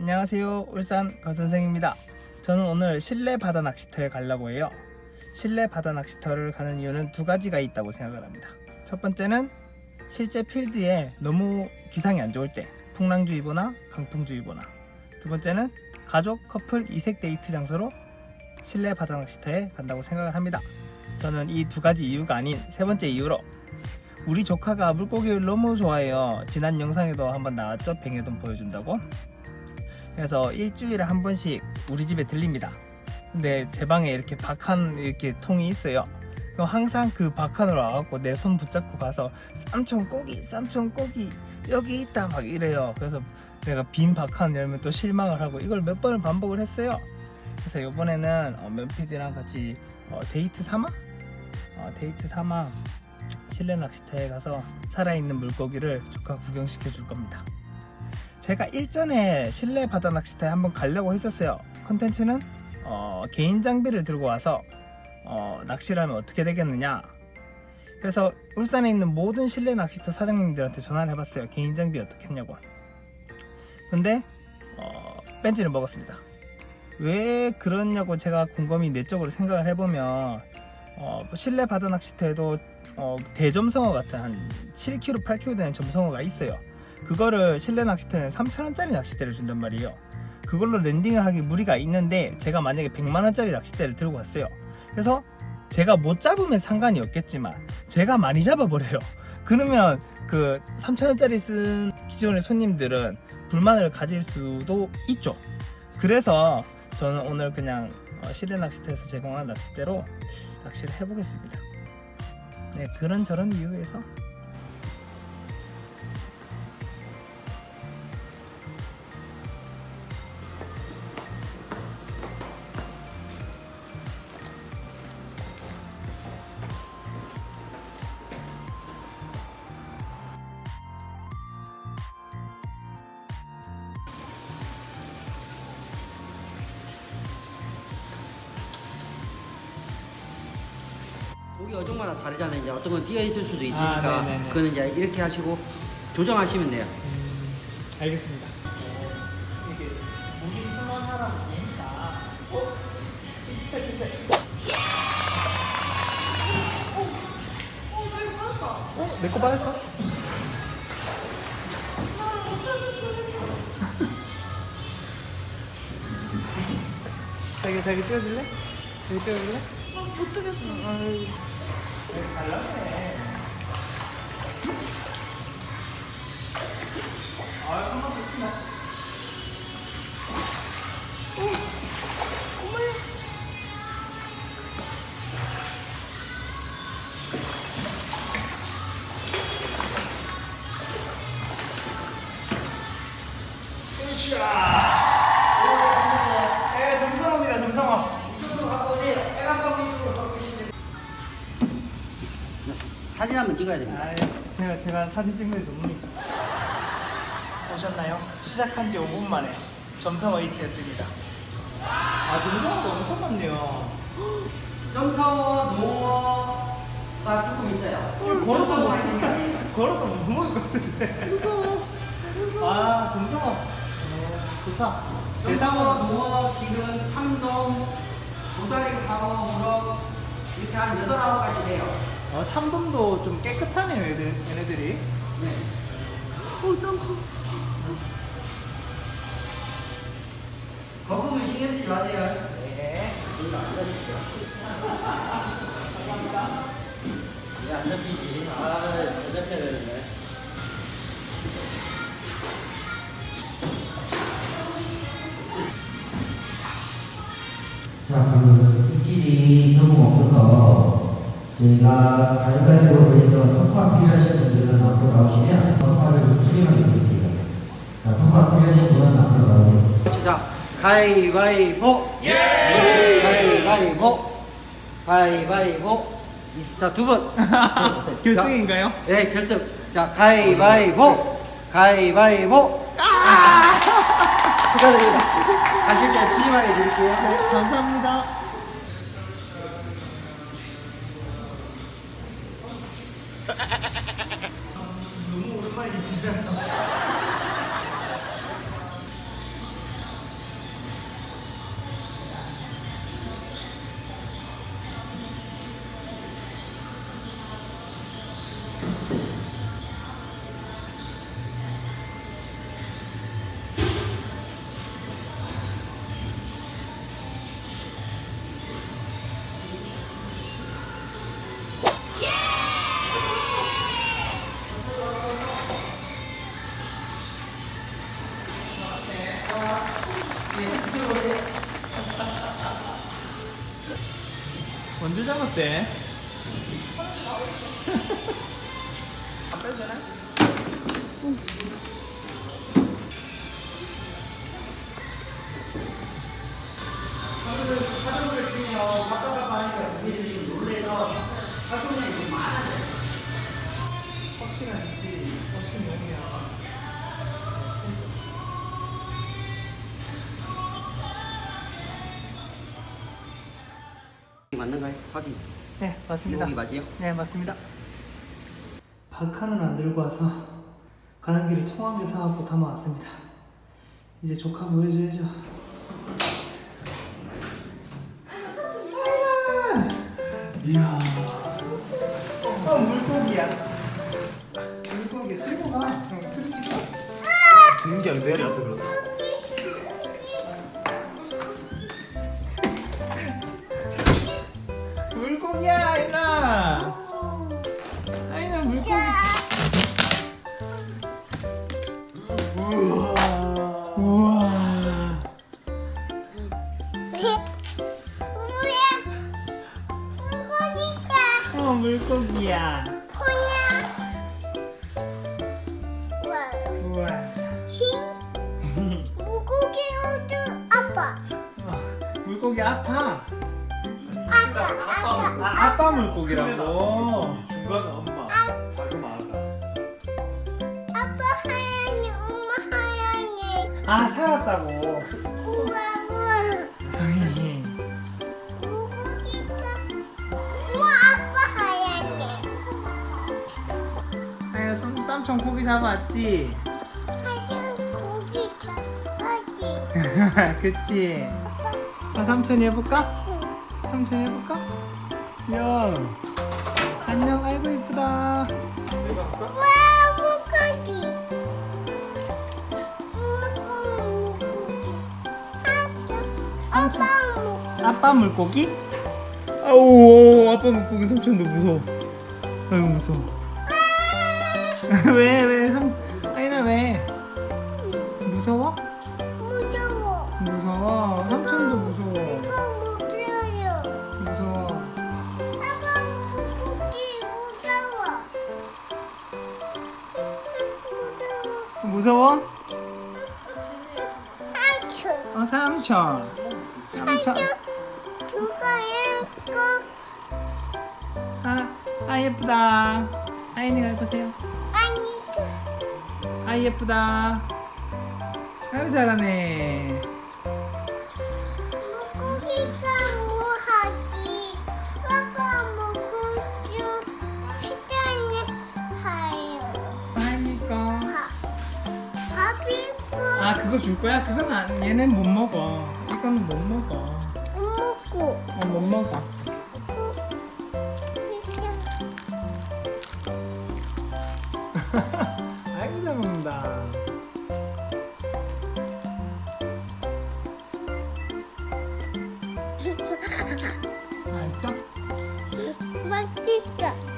안녕하세요. 울산 거선생입니다. 저는 오늘 실내 바다 낚시터에 가려고 해요. 실내 바다 낚시터를 가는 이유는 두 가지가 있다고 생각을 합니다. 첫 번째는 실제 필드에 너무 기상이 안 좋을 때 풍랑주의보나 강풍주의보나 두 번째는 가족 커플 이색 데이트 장소로 실내 바다 낚시터에 간다고 생각을 합니다. 저는 이 두 가지 이유가 아닌 세 번째 이유로 우리 조카가 물고기를 너무 좋아해요. 지난 영상에도 한번 나왔죠. 뱅에돈 보여준다고. 그래서 일주일에 한 번씩 우리 집에 들립니다. 근데 제 방에 이렇게 박한 이렇게 통이 있어요. 그럼 항상 그 박한으로 와갖고 내 손 붙잡고 가서 삼촌 고기, 삼촌 고기 여기 있다 막 이래요. 그래서 내가 빈 박한 열면 또 실망을 하고 이걸 몇 번을 반복을 했어요. 그래서 이번에는 어, 면피디랑 같이 어, 데이트 삼아 어, 데이트 삼아 실내 낚시터에 가서 살아있는 물고기를 조카 구경시켜 줄 겁니다. 제가 일전에 실내 바다 낚시터에 한번 가려고 했었어요. 컨텐츠는 어, 개인 장비를 들고 와서 어, 낚시를 하면 어떻게 되겠느냐. 그래서 울산에 있는 모든 실내 낚시터 사장님들한테 전화를 해봤어요. 개인 장비 어떻게 했냐고. 근데 어, 뺀지를 먹었습니다. 왜 그러냐고 제가 곰곰이 내적으로 생각을 해보면 어, 실내 바다 낚시터에도 어, 대점성어 같은 한 7kg, 8kg 되는 점성어가 있어요. 그거를 실내 낚시터에는 3,000원짜리 낚싯대를 준단 말이에요. 그걸로 랜딩을 하기 무리가 있는데 제가 만약에 100만원짜리 낚싯대를 들고 왔어요. 그래서 제가 못 잡으면 상관이 없겠지만 제가 많이 잡아버려요. 그러면 그 3,000원짜리 쓴 기존의 손님들은 불만을 가질 수도 있죠. 그래서 저는 오늘 그냥 어, 실내 낚시터에서 제공한 낚싯대로 낚시를 해보겠습니다. 네, 그런 저런 이유에서 고기 어종마다 다르잖아요. 이제 어떤 건 뛰어 있을 수도 있으니까 아, 네네네. 그거는 이제 이렇게 하시고 조정하시면 돼요. 알겠습니다. 이게 무기 순환하라는 거니까. 어? 진짜 진짜. 어? 내거 받았어? 자기 자기 찍어줄래? 자기 찍어줄래? 못 뜨겠어. 아, 한 번 사진 한번 찍어야 됩니다. 아, 제가 제가 사진 찍는 전문이죠. 보셨나요? 시작한 지 5분 만에 점성 에이트 했습니다. 아, 점성어가 엄청 많네요. 점성어, 농어가 조금 있어요. 걸어도 못. 걸어도 못 먹을 것 같은데. 무서워. 아, 점성어. 어, 좋다. 점성어, 농어, 지금 참돔, 도다리, 방어, 우럭 이렇게 한 여덟 아홉 가지 돼요. 어, 참돔도 좀 깨끗하네요, 얘들, 얘네들이. 네. 어, 짱 커. 거품을 신경 쓰지 마세요. 네. 여기가 안 잡히죠. 왜안 잡히지? 아, 잘 잡혀야 되는데. 저희가 가위바위보로 해서 석화 필요하신 분들은 앞으로 나오시면 석화를 수령하게 드립니다. 자, 석화 필요하신 분은 앞으로 나오세요. 자, 가위바위보. 예! 가위바위보. 가위바위보. 자, 두 분. 결승인가요? 네, 결승. 자, 가위바위보. 가위바위보. 축하드립니다. 가실 때 푸짐하게 드릴게요. 감사합니다. 너무 오랜만 잡았대? 안 빼도 되나? 확실한지 확실히 몸이야. 맞는가요? 확인. 네 맞습니다. 이곡이 맞지요? 네 맞습니다. 박칸을 안 들고 와서 가는 길에 통한개 사갖고 담아왔습니다. 이제 조카 보여줘야죠. 이야. 어 물고기야. 물고기 들고 가. 응, 들수 있어. 그냥 내려서 그렇다. 어, 물고기 아파. 아, 아빠 물고기라고. 중간은 엄마, 작은 아가. 아 살았다고. 아이나 쌈- 쌈촌 고기 잡았지. 그치. 아 삼촌이 해볼까? 삼촌이 해볼까? 야. 안녕. 아이고 이쁘다. 삼촌. 아빠 물고기? 아우 아빠 물고기 삼촌도 무서워. 아이고 무서워. 왜 왜? 어 삼촌. 삼촌. 아, 아 예쁘다. 아이니가 해보세요. 아 예쁘다. 아유 잘하네. 아 그거 줄 거야? 그건 안, 얘는 못 먹어. 이거는 못 먹어. 어, 못 먹어. 아이고 잘 먹는다. 맛있어? 맛있어.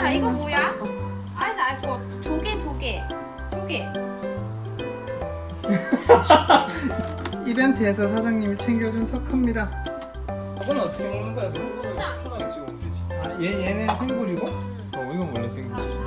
아이나 이거 뭐야? 아이나 이거 조개 조개 조개. 이벤트에서 사장님이 챙겨준 석화입니다. 이건 어떻게 먹는 거야? 편하게 찍으면 되지. 아, 얘, 얘는 생굴이고 어, 이건 원래 생긴 거지.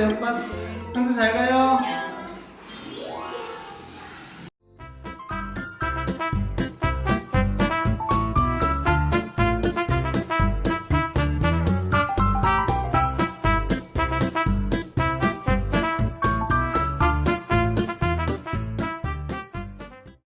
봤어 역 봤어. 형수 잘 가요.